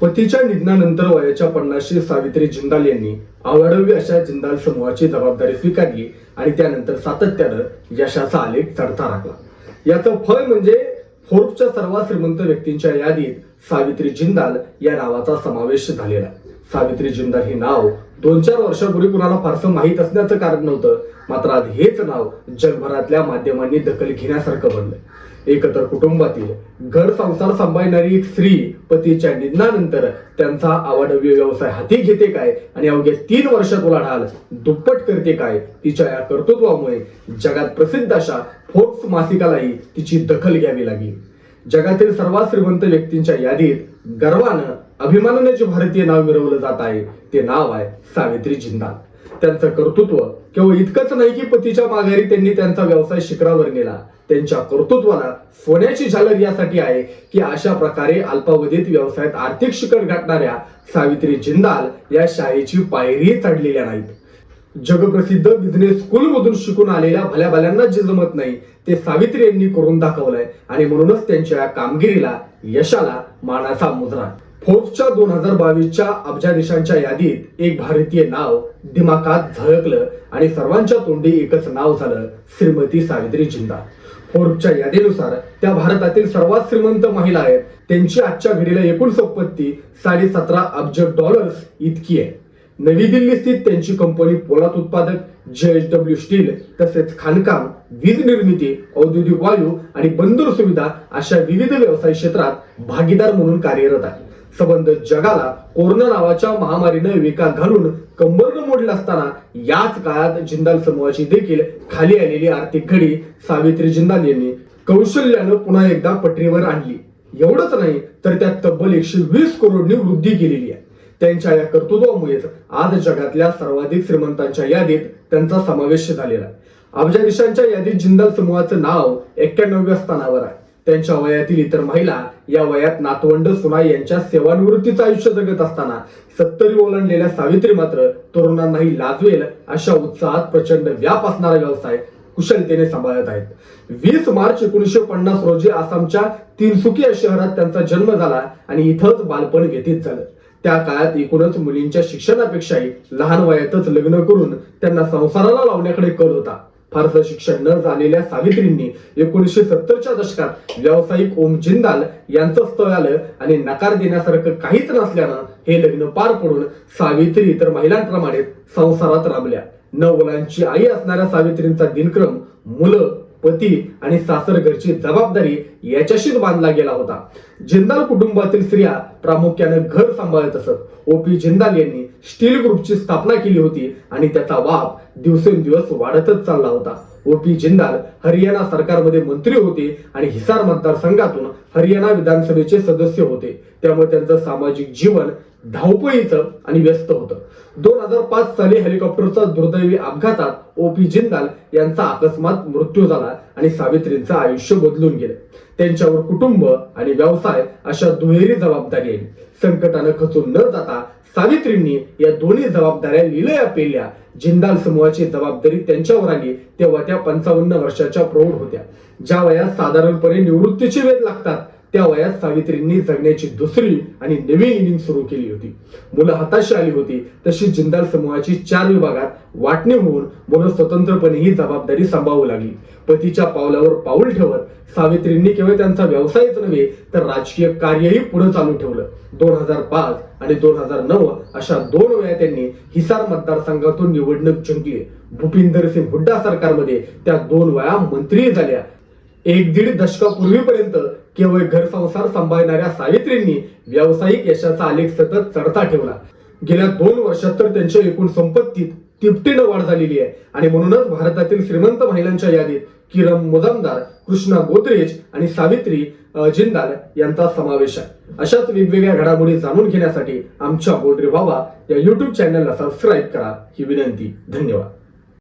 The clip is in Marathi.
पतीच्या निधनानंतर वयाच्या पन्नासशे सावित्री जिंदाल यांनी अवाढव्य अशा जिंदाल समूहाची जबाबदारी स्वीकारली आणि त्यानंतर सातत्यानं यशाचा आलेख चढता राखला याचं फळ म्हणजे फोर्बच्या सर्वात श्रीमंत व्यक्तींच्या यादीत सावित्री जिंदाल या नावाचा समावेश झालेला. सावित्री जिंदाल हे नाव दोन चार वर्षापूर्वी कुणाला फारसं माहीत असण्याचं कारण नव्हतं मात्र आज हेच नाव जगभरातल्या माध्यमांनी दखल घेण्यासारखं बनलंय. एकत्र कुटुंबातील घर संसार सांभाळणारी एक स्त्री पतीच्या निधनानंतर त्यांचा आवडव्य व्यवसाय हाती घेते काय? आणि अवघ्या तीन वर्षात उलाढाल दुप्पट करते काय? तिच्या या कर्तृत्वामुळे जगात प्रसिद्ध अशा फोर्ब्स मासिकालाही तिची दखल घ्यावी लागली. जगातील सर्वात श्रीमंत व्यक्तींच्या यादीत गर्वानं अभिमानाने जे भारतीय नाव मिरवलं जात आहे ते नाव आहे सावित्री जिंदाल त्यांचं कर्तृत्व केवळ इतकंच नाही की पतीच्या माघारी त्यांनी त्यांचा व्यवसाय शिखरावर नेला. त्यांच्या कर्तृत्वाला सोन्याची झालर यासाठी आहे की अशा प्रकारे अल्पावधीत व्यवसायात आर्थिक शिखर गाठणाऱ्या सावित्री जिंदाल या शाळेची पायरी चढलेल्या नाहीत. जगप्रसिद्ध बिझनेस स्कूल मधून शिकून आलेल्या भल्या भल्यांना जे जमत नाही ते सावित्री यांनी करून दाखवलंय आणि म्हणूनच त्यांच्या कामगिरीला यशाला मानाचा मुद्रा. फोर्ब्सच्या दोन हजार बावीसच्या अब्जाधीशांच्या यादीत एक भारतीय नाव दिमाखात झळकलं आणि सर्वांच्या तोंडी एकच नाव झालं श्रीमती सावित्री जिंदाल. फोर्बच्या यादीनुसार त्या भारतातील सर्वात श्रीमंत महिला आहेत. त्यांची आजच्या घडीला एकूण संपत्ती साडे सतरा अब्ज डॉलर्स इतकी आहे. नवी दिल्ली स्थित त्यांची कंपनी पोलाद उत्पादक जे एच डब्ल्यू स्टील तसेच खाणकाम वीज निर्मिती औद्योगिक वायू आणि बंदर सुविधा अशा विविध व्यवसाय क्षेत्रात भागीदार म्हणून कार्यरत आहे. सबंध जगाला कोरोना नावाच्या महामारीनं विकास घालून कंबरनं मोडलं असताना याच काळात जिंदाल समूहाची देखील खाली आलेली आर्थिक घडी सावित्री जिंदाल यांनी कौशल्यानं पुन्हा एकदा पटरीवर आणली. एवढंच नाही तर त्यात तब्बल एकशे वीस करोडनी वृद्धी केलेली आहे. त्यांच्या या कर्तृत्वामुळेच आज जगातल्या सर्वाधिक श्रीमंतांच्या यादीत त्यांचा समावेश झालेला आहे. अब्जाधीशांच्या यादीत जिंदाल समूहाचं नाव एक्क्याण्णव्या स्थानावर आहे. त्यांच्या वयातील इतर महिला या वयात नातवंड सुना यांच्या सेवानिवृत्तीचं आयुष्य जगत असताना सत्तरी ओलांडलेल्या सावित्री मात्र तरुणांनाही लाजवेल अशा उत्साहात प्रचंड व्याप असणारा व्यवसाय कुशलतेने सांभाळत आहेत. वीस मार्च एकोणीसशे पन्नास रोजी आसामच्या तिनसुकिया शहरात त्यांचा जन्म झाला आणि इथंच बालपण व्यतीत झालं. त्या काळात एकूणच मुलींच्या शिक्षणापेक्षाही लहान वयातच लग्न करून त्यांना संसाराला लावण्याकडे कल होता. फारसं शिक्षण न झालेल्या सावित्रींनी एकोणीसशे सत्तरच्या दशकात व्यावसायिक ओम जिंदाल यांचं स्थळ आलं आणि नकार देण्यासारखं काहीच नसल्यानं हे लग्न पार पडून सावित्री इतर महिलांप्रमाणे संसारात राबल्या. न मुलांची आई असणाऱ्या सावित्रींचा दिनक्रम मुलं पती आणि सासर घरची जबाबदारी याच्याशीच बांधला गेला होता. जिंदाल कुटुंबातील स्त्रिया प्रामुख्याने घर सांभाळत असत. ओपी जिंदाल यांनी स्टील ग्रुपची स्थापना केली होती आणि त्याचा वाप दिवसेंदिवस वाढतच चालला होता. ओपी जिंदाल हरियाणा सरकारमध्ये मंत्री होते आणि हिसार मतदारसंघातून हरियाणा विधानसभेचे सदस्य होते. त्यामुळे त्यांचं सामाजिक जीवन धावपळीचं आणि व्यस्त होतं. दोन हजार पाच साली हेलिकॉप्टरचा दुर्दैवी अपघातात ओपी जिंदाल यांचा अकस्मात मृत्यू झाला आणि सावित्रींचं आयुष्य बदलून गेलं. त्यांच्यावर कुटुंब आणि व्यवसाय अशा दुहेरी जबाबदारी आहे संकटानं खचून न जाता सावित्रींनी या दोन्ही जबाबदाऱ्या लिलया पेल्या. जिंदाल समूहाची जबाबदारी त्यांच्यावर आली तेव्हा त्या पंचावन्न वर्षाच्या प्रौढ होत्या. ज्या वयात साधारणपणे निवृत्तीची वेध लागतात त्या वयात सावित्रींनी जगण्याची दुसरी आणि नवी इनिंग सुरू केली होती. मुलं हताश आली होती तशी जिंदाल समूहाची चार विभागात वाटणी होऊन मुलं स्वतंत्रपणे ही जबाबदारी सांभाळू लागली. पतीच्या पावलावर पाऊल ठेवत सावित्रींनी केवळ त्यांचा व्यवसायच नव्हे तर राजकीय कार्यही पुढे चालू ठेवलं. दोन हजार पाच आणि दोन हजार नऊ अशा दोन वेळा त्यांनी हिसार मतदारसंघातून निवडणूक जिंकली. भूपिंदर सिंग हुड्डा सरकारमध्ये त्या दोन वेळा मंत्री झाल्या. एक दीड दशकापूर्वीपर्यंत केवळ घर संसार सांभाळणाऱ्या सावित्रींनी व्यावसायिक यशाचा आलेख सतत चढता ठेवला. गेल्या दोन वर्षात तर त्यांच्या एकूण संपत्तीत तिपटीनं वाढ झालेली आहे. आणि म्हणूनच भारतातील श्रीमंत महिलांच्या यादीत किरम मुजामदार कृष्णा गोदरेज आणि सावित्री जिंदाल यांचा समावेश आहे. अशाच वेगवेगळ्या घडामोडी जाणून घेण्यासाठी आमच्या बोलरे व्हावा या युट्यूब चॅनलला सबस्क्राईब करा. ही विनंती. धन्यवाद.